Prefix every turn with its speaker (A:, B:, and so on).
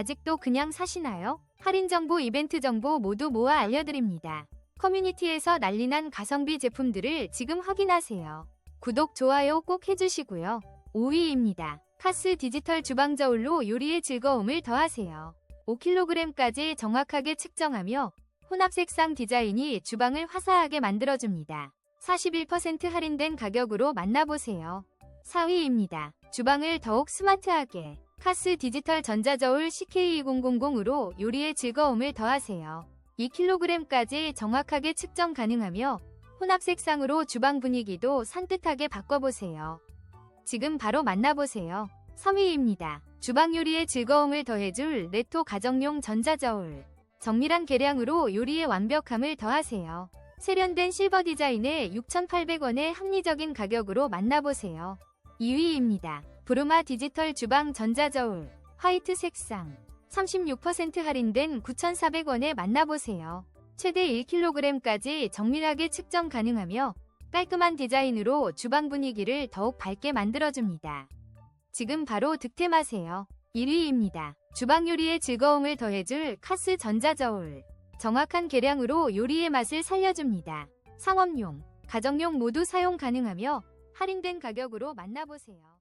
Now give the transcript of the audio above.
A: 아직도 그냥 사시나요? 할인 정보, 이벤트 정보 모두 모아 알려드립니다. 커뮤니티에서 난리난 가성비 제품들을 지금 확인하세요. 구독, 좋아요 꼭 해주시고요. 5위입니다. 카스 디지털 주방 저울로 요리의 즐거움을 더하세요. 5kg까지 정확하게 측정하며 혼합 색상 디자인이 주방을 화사하게 만들어줍니다. 41% 할인된 가격으로 만나보세요. 4위입니다. 주방을 더욱 스마트하게 카스 디지털 전자저울 CK2000으로 요리의 즐거움을 더하세요. 2kg까지 정확하게 측정 가능하며 혼합 색상으로 주방 분위기도 산뜻하게 바꿔보세요. 지금 바로 만나보세요. 3위입니다. 주방 요리의 즐거움을 더해줄 레토 가정용 전자저울. 정밀한 계량으로 요리의 완벽함을 더하세요. 세련된 실버 디자인의 6,800원의 합리적인 가격으로 만나보세요. 2위입니다. 브루마 디지털 주방 전자저울 화이트 색상 36% 할인된 9,400원에 만나보세요. 최대 1kg까지 정밀하게 측정 가능하며 깔끔한 디자인으로 주방 분위기를 더욱 밝게 만들어줍니다. 지금 바로 득템하세요. 1위입니다. 주방 요리의 즐거움을 더해줄 카스 전자저울. 정확한 계량으로 요리의 맛을 살려줍니다. 상업용, 가정용 모두 사용 가능하며 할인된 가격으로 만나보세요.